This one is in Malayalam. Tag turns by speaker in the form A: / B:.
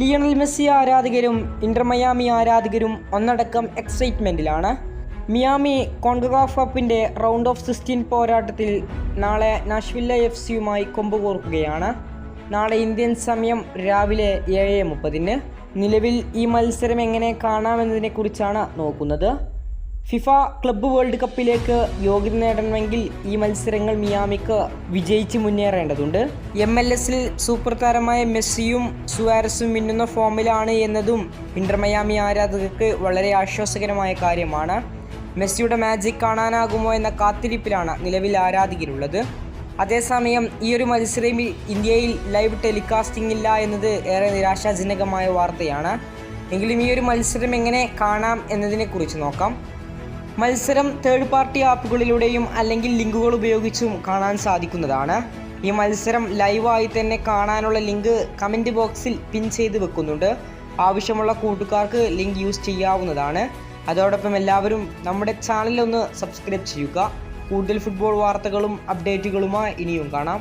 A: ലിയണൽ മെസ്സി ആരാധകരും ഇന്റർ മയാമി ആരാധകരും ഒന്നടക്കം എക്സൈറ്റ്മെന്റിലാണ് മിയാമി കോൺഗ്രാഫ് കപ്പിന്റെ റൗണ്ട് ഓഫ് സിക്സ്റ്റീൻ പോരാട്ടത്തിൽ നാളെ നാഷ്വില്ല എഫ് സിയുമായി കൊമ്പുകോർക്കുകയാണ്. നാളെ ഇന്ത്യൻ സമയം രാവിലെ ഏഴ് മുപ്പതിന്. നിലവിൽ ഈ മത്സരം എങ്ങനെ കാണാമെന്നതിനെക്കുറിച്ചാണ് നോക്കുന്നത്. ഫിഫ ക്ലബ്ബ് വേൾഡ് കപ്പിലേക്ക് യോഗ്യത നേടണമെങ്കിൽ ഈ മത്സരങ്ങൾ മിയാമിക്ക് വിജയിച്ച് മുന്നേറേണ്ടതുണ്ട്. എം എൽ എസിൽ സൂപ്പർ താരമായ മെസ്സിയും സുവാരസും മിന്നുന്ന ഫോമിലാണ് എന്നതും ഇന്റർ മയാമി ആരാധകർക്ക് വളരെ ആശ്വാസകരമായ കാര്യമാണ്. മെസ്സിയുടെ മാജിക് കാണാനാകുമോ എന്ന കാത്തിരിപ്പിലാണ് നിലവിൽ ആരാധകരുള്ളത്. അതേസമയം ഈ ഒരു മത്സരം ഇന്ത്യയിൽ ലൈവ് ടെലികാസ്റ്റിംഗ് ഇല്ല എന്നത് ഏറെ നിരാശാജനകമായ വാർത്തയാണ്. എങ്കിലും ഈ ഒരു മത്സരം എങ്ങനെ കാണാം എന്നതിനെക്കുറിച്ച് നോക്കാം. മത്സരം തേർഡ് പാർട്ടി ആപ്പുകളിലൂടെയും അല്ലെങ്കിൽ ലിങ്കുകൾ ഉപയോഗിച്ചും കാണാൻ സാധിക്കുന്നതാണ്. ഈ മത്സരം ലൈവായി തന്നെ കാണാനുള്ള ലിങ്ക് കമന്റ് ബോക്സിൽ പിൻ ചെയ്ത് വെക്കുന്നുണ്ട്. ആവശ്യമുള്ള കൂട്ടുകാർക്ക് ലിങ്ക് യൂസ് ചെയ്യാവുന്നതാണ്. അതോടൊപ്പം എല്ലാവരും നമ്മുടെ ചാനലൊന്ന് സബ്സ്ക്രൈബ് ചെയ്യുക. കൂടുതൽ ഫുട്ബോൾ വാർത്തകളും അപ്ഡേറ്റുകളുമായി ഇനിയും കാണാം.